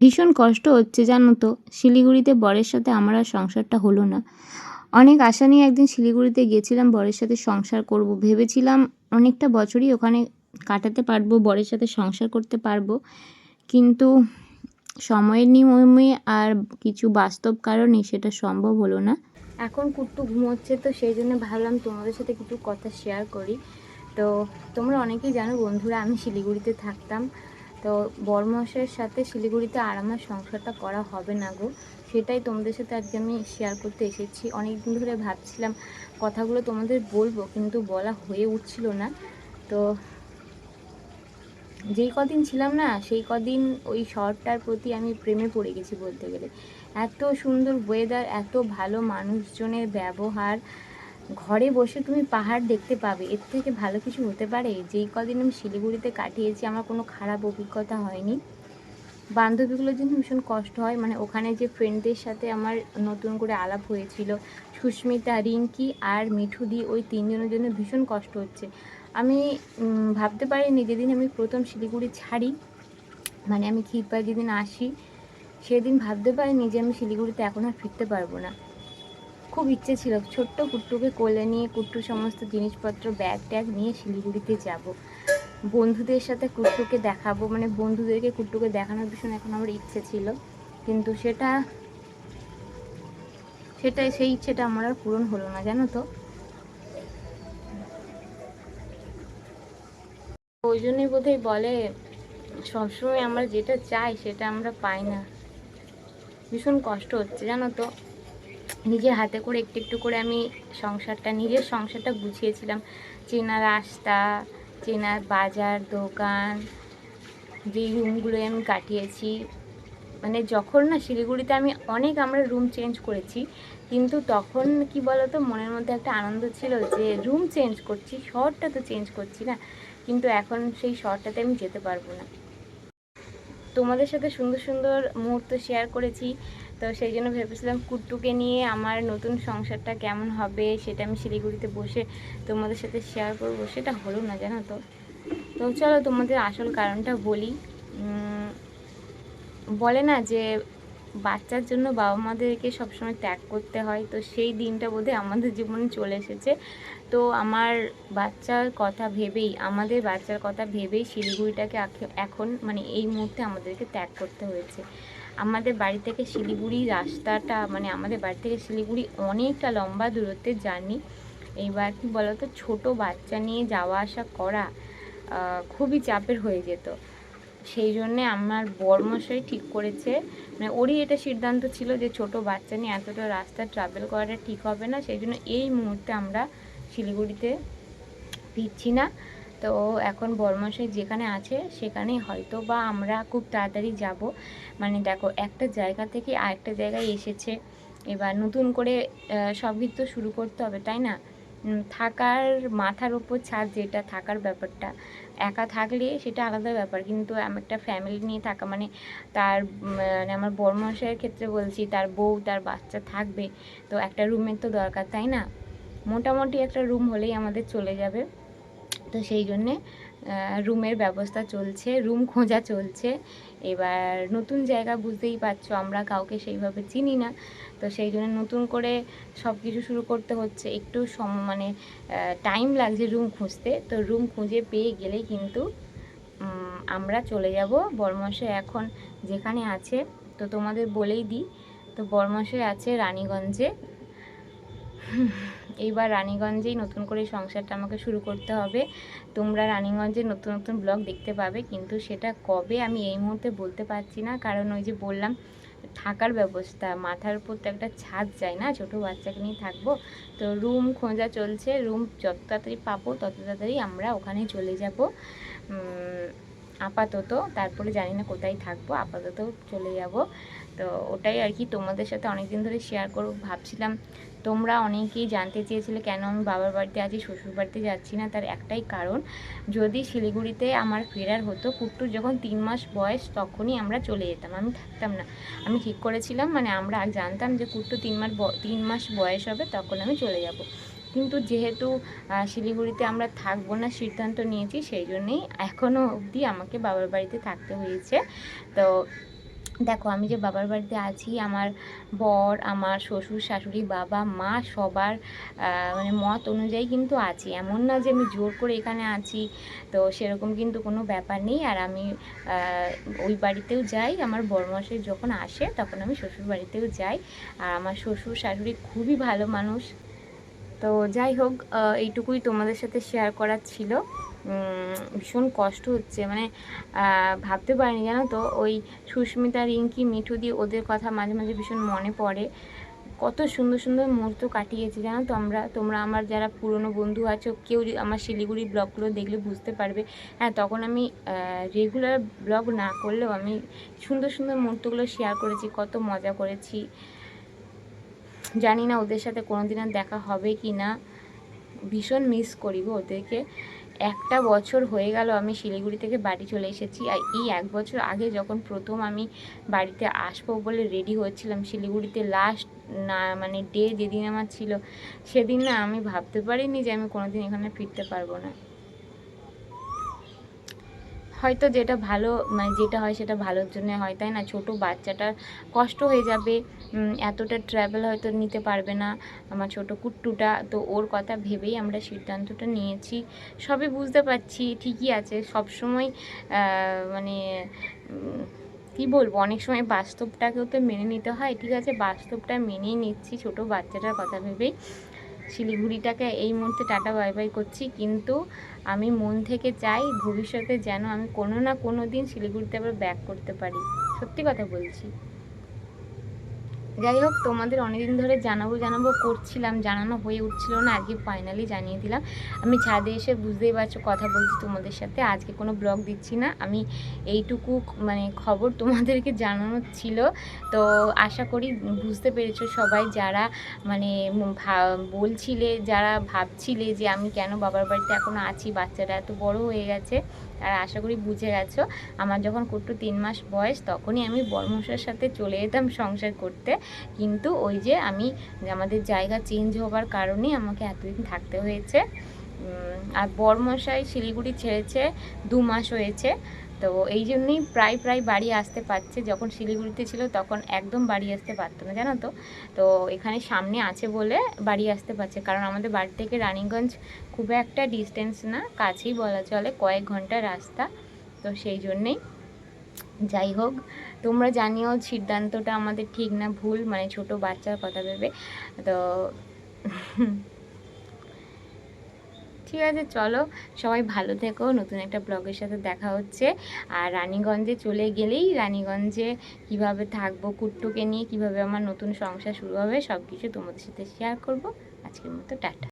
ভীষণ কষ্ট হচ্ছে, জানো তো। শিলিগুড়িতে বরের সাথে আমার আর সংসারটা হলো না। অনেক আশা নিয়ে একদিন শিলিগুড়িতে গেছিলাম বরের সাথে সংসার করব। ভেবেছিলাম অনেকটা বছরই ওখানে কাটাতে পারব, বরের সাথে সংসার করতে পারব। কিন্তু সময়ের নিয়মে আর কিছু বাস্তব কারণে সেটা সম্ভব হলো না। এখন কুট্টু ঘুমোচ্ছে, তো সেই জন্য ভাবলাম তোমাদের সাথে কিছু কথা শেয়ার করি। তো তোমরা অনেকেই জানো বন্ধুরা, আমি শিলিগুড়িতে থাকতাম। তো বরমশের সাথে শিলিগুড়িতে আর আমার সংসারটা করা হবে না গো। সেটাই তোমাদের সাথে আজকে আমি শেয়ার করতে এসেছি। অনেক দিন ধরে ভাবছিলাম কথাগুলো তোমাদের বলব, কিন্তু বলা হয়ে উঠছিল না। তো যেই কদিন ছিলাম না, সেই কদিন ওই শহরটার প্রতি আমি প্রেমে পড়ে গেছি বলতে গেলে। এত সুন্দর ওয়েদার এত ভালো মানুষজনের ব্যবহার ঘরে বসে তুমি পাহাড় দেখতে পাবে। এর থেকে ভালো কিছু হতে পারে? যেই কদিন আমি শিলিগুড়িতে কাটিয়েছি, আমার কোনো খারাপ অভিজ্ঞতা হয়নি। বান্ধবীগুলোর জন্য ভীষণ কষ্ট হয়। মানে ওখানে যে ফ্রেন্ডদের সাথে আমার নতুন করে আলাপ হয়েছিল, সুস্মিতা, রিঙ্কি আর মিঠুদি ওই তিনজনের জন্য ভীষণ কষ্ট হচ্ছে। আমি ভাবতে পারিনি যেদিন আমি প্রথম শিলিগুড়ি ছাড়ি মানে আমি ক্ষীরপাই যেদিন আসি, সেদিন ভাবতে পারিনি যে আমি শিলিগুড়িতে এখন আর ফিরতে পারব না। খুব ইচ্ছে ছিল ছোট্ট কুট্টুকে কোলে নিয়ে কুট্টু সমস্ত জিনিসপত্র ব্যাগ ট্যাগ নিয়ে শিলিগুড়িতে যাব। বন্ধুদের সাথে কুট্টুকে দেখাবো মানে বন্ধুদেরকে কুট্টুকে দেখানোর ভীষণ এখন আমার ইচ্ছে ছিল। কিন্তু সেটা সেটা, সেই ইচ্ছেটা আমার আর পূরণ হলো না, জানো তো? ওই জন্যই বোধহয় বলে, সবসময় আমরা যেটা চাই সেটা আমরা পাই না। ভীষণ কষ্ট হচ্ছে, জানো তো? নিজের হাতে করে একটু একটু করে আমি সংসারটা, নিজের সংসারটা গুছিয়েছিলাম। চেনা রাস্তা চেনা বাজার, দোকান যেই রুমগুলোয় আমি কাটিয়েছি। মানে যখন না শিলিগুড়িতে আমি অনেক আমরা রুম চেঞ্জ করেছি, কিন্তু তখন কি বলতো, মনের মধ্যে একটা আনন্দ ছিল যে রুম চেঞ্জ করছি, শহরটা তো চেঞ্জ করছি না। কিন্তু এখন সেই শহরটাতে আমি যেতে পারব না। তোমাদের সাথে সুন্দর সুন্দর মুহূর্ত শেয়ার করেছি। তো সেই জন্য ভেবেছিলাম কুট্টুকে নিয়ে আমার নতুন সংসারটা কেমন হবে সেটা আমি শিলিগুড়িতে বসে তোমাদের সাথে শেয়ার করব। সেটা হলো না, জানো তো? তো চলো তোমাদের আসল কারণটা বলি। বলে না যে বাচ্চার জন্য বাবা মাদেরকে সবসময় ত্যাগ করতে হয়। তো সেই দিনটা বোধহয় আমাদের জীবনে চলে এসেছে। তো আমার বাচ্চার কথা ভেবেই, আমাদের বাচ্চার কথা ভেবেই শিলিগুড়িটাকে এখন মানে এই মুহূর্তে আমাদেরকে ত্যাগ করতে হয়েছে। আমাদের বাড়ি থেকে শিলিগুড়ি রাস্তাটা মানে আমাদের বাড়ি থেকে শিলিগুড়ি অনেকটা লম্বা দূরত্বের জার্নি। এইবার কি বলতো? ছোট বাচ্চা নিয়ে যাওয়া আসা করা খুবই চাপের হয়ে যেত। সেই জন্যে আমার বর্মশাই ঠিক করেছে। মানে ওরই এটা সিদ্ধান্ত ছিল যে ছোট বাচ্চা নিয়ে এতটা রাস্তা ট্রাভেল করাটা ঠিক হবে না, সেই জন্য এই মুহূর্তে আমরা শিলিগুড়িতে ফিরছি না। তো এখন বর্মশাই যেখানে আছে সেখানেই হয়তো বা আমরা খুব তাড়াতাড়ি যাব। মানে দেখো, একটা জায়গা থেকে আরেকটা জায়গায় এসেছে। এবার নতুন করে সব কিছু শুরু করতে হবে, তাই না? থাকার মাথার ওপর ছাদ যেটা থাকার ব্যাপারটা। একা থাকলে সেটা আলাদা ব্যাপার, কিন্তু আমি, একটা ফ্যামিলি নিয়ে থাকা মানে তার মানে আমার বর্মশাইয়ের ক্ষেত্রে বলছি, তার বউ, তার বাচ্চা থাকবে, তো একটা রুমের তো দরকার, তাই না? মোটামুটি একটা রুম হলেই আমাদের চলে যাবে। তো সেই জন্যে রুমের ব্যবস্থা চলছে, রুম খোঁজা চলছে। এবার নতুন জায়গা বুঝতেই পারছ, আমরা কাউকে সেইভাবে চিনি না। তো সেই জন্য নতুন করে সব কিছু শুরু করতে হচ্ছে একটু সম মানে টাইম লাগছে রুম খুঁজতে। তো রুম খুঁজে পেয়ে গেলেই কিন্তু আমরা চলে যাব। বর্মশাই এখন যেখানে আছে, তো তোমাদের বলেই দিই। তো বর্মশাই আছে রানীগঞ্জে। এইবার রানীগঞ্জেই নতুন করে সংসারটা আমাকে শুরু করতে হবে। তোমরা রানীগঞ্জে নতুন নতুন ব্লগ দেখতে পাবে, কিন্তু সেটা কবে আমি এই মুহূর্তে বলতে পারছি না। কারণ ওই যে বললাম, থাকার ব্যবস্থা, মাথার উপর তো একটা ছাদ চাই না, ছোটো বাচ্চাকে নিয়ে থাকব। তো রুম খোঁজা চলছে, রুম যত তাড়াতাড়ি পাবো, তত তাড়াতাড়ি আমরা ওখানে চলে যাব। আপাতত, তারপরে জানি না কোথায় থাকব, আপাতত চলে যাব। তো ওটাই আর কি তোমাদের সাথে অনেক দিন ধরে শেয়ার করব। ভাবছিলাম তোমরা অনেকেই জানতে চেয়েছিলে কেন আমি বাবার বাড়িতে আছি শ্বশুর বাড়িতে যাচ্ছি না, তার একটাই কারণ, যদি শিলিগুড়িতে আমার ফেরার হতো কুট্টুর যখন তিন মাস বয়স তখনই আমরা চলে যেতাম। আমি থাকতাম না। আমি ঠিক করেছিলাম মানে আমরা জানতাম যে কুট্টু তিন মাস তিন মাস বয়স হবে, তখন আমি চলে যাব। কিন্তু যেহেতু শিলিগুড়িতে আমরা থাকব না, সিদ্ধান্ত নিয়েছি, সেই জন্যেই এখনও অবধি আমাকে বাবার বাড়িতে থাকতে হয়েছে। তো দেখো, আমি যে বাবার বাড়িতে আছি, আমার বর, আমার শ্বশুর, শাশুড়ি, বাবা, মা সবার মানে মত অনুযায়ী কিন্তু আছি। এমন না যে আমি জোর করে এখানে আছি, তো সেরকম কিন্তু কোনো ব্যাপার নেই। আর আমি ওই বাড়িতেও যাই। আমার বড়মশাই যখন আসে, তখন আমি শ্বশুর বাড়িতেও যাই। আর আমার শ্বশুর, শাশুড়ি খুবই ভালো মানুষ। তো যাই হোক এইটুকুই তোমাদের সাথে শেয়ার করার ছিল। ভীষণ কষ্ট হচ্ছে। মানে ভাবতে পারিনি, জানো তো? ওই সুস্মিতা, রিঙ্কি, মিঠু দি ওদের কথা মাঝে মাঝে ভীষণ মনে পড়ে। কত সুন্দর সুন্দর মুহূর্ত কাটিয়েছি, জানো তো? আমরা, তোমরা আমার যারা পুরনো বন্ধু আছো, কেউ আমার শিলিগুড়ি ব্লগগুলো দেখলে বুঝতে পারবে। হ্যাঁ তখন আমি রেগুলার ব্লগ না করলেও আমি সুন্দর সুন্দর মুহূর্তগুলো শেয়ার করেছি, কত মজা করেছি। জানি না ওদের সাথে কোনোদিন আর দেখা হবে কি না। ভীষণ মিস করি গো ওদেরকে। একটা বছর হয়ে গেল আমি শিলিগুড়ি থেকে বাড়ি চলে এসেছি আর এই এক বছর আগে যখন প্রথম আমি বাড়িতে আসব বলে রেডি হচ্ছিলাম শিলিগুড়িতে লাস্ট না মানে ডে যেদিন আমার ছিল, সেদিন না আমি ভাবতে পারিনি যে আমি কোনোদিন এখানে ফিরতে পারব না। হয়তো যেটা ভালো মানে যেটা হয় সেটা ভালোর জন্য হয়, তাই না? ছোট বাচ্চাটার কষ্ট হয়ে যাবে এতটা ট্রাভেল হয়তো নিতে পারবে না আমার ছোট কুট্টুটা। তো ওর কথা ভেবেই আমরা সিদ্ধান্তটা নিয়েছি। সবই বুঝতে পারছি, ঠিকই আছে, সবসময় মানে কি বলব, অনেক সময় বাস্তবটাকেও তো মেনে নিতে হয়। ঠিক আছে, বাস্তবটা মেনেই নিচ্ছি ছোট বাচ্চাটার কথা ভেবেই। শিলিগুড়িটাকে এই মুহূর্তে টাটা, বাই বাই করছি। কিন্তু আমি মন থেকে চাই ভবিষ্যতে যেন আমি কোনো না কোনো দিন শিলিগুড়িতে আবার ব্যাক করতে পারি। সত্যি কথা বলছি। যাই হোক তোমাদের অনেকদিন ধরে জানাব জানাব করছিলাম, জানানো হয়ে উঠছিল না, আজকে ফাইনালি জানিয়ে দিলাম। আমি ছাদে এসে বুঝতেই পারছ, কথা বলছি তোমাদের সাথে। আজকে কোনো ব্লগ দিচ্ছি না, আমি এইটুকু মানে খবর তোমাদেরকে জানানোর ছিল। তো আশা করি বুঝতে পেরেছ সবাই যারা মানে বলছিলে, যারা ভাবছিলে যে আমি কেন বাবার বাড়িতে এখনও আছি বাচ্চাটা এত বড় হয়ে গেছে আর আশা করি বুঝে গেছো, আমার যখন কুট্টু তিন মাস বয়স, তখনই আমি বর্মশার সাথে চলে যেতাম সংসার করতে। কিন্তু ওই যে আমি আমাদের জায়গা চেঞ্জ হবার কারণেই আমাকে এতদিন থাকতে হয়েছে। আর বর্মশাই শিলিগুড়ি ছেড়েছে, দু মাস হয়েছে। তো এই জন্যই প্রায় প্রায় বাড়ি আসতে পারছে। যখন শিলিগুড়িতে ছিল তখন একদম বাড়ি আসতে পারতো না, জানো তো? তো এখানে সামনে আছে বলে বাড়ি আসতে পারছে। কারণ আমাদের বাড়ি থেকে রানীগঞ্জ খুব একটা ডিস্টেন্স না, কাছেই বলা চলে, কয়েক ঘণ্টা রাস্তা। তো সেই জন্যেই যাই হোক, তোমরা জানিও সিদ্ধান্তটা আমাদের ঠিক না, ভুল মানে ছোট বাচ্চার কথা ভেবে। তো ঠিক আছে, চলো সবাই ভালো থেকো, নতুন একটা ব্লগের সাথে দেখা হচ্ছে। আর রানীগঞ্জে চলে গেলেই রানীগঞ্জে কীভাবে থাকব, কুট্টুকে নিয়ে কীভাবে আমার নতুন সংসার শুরু হবে সব কিছু তোমাদের সাথে শেয়ার করব। আজকের মতো টাটা।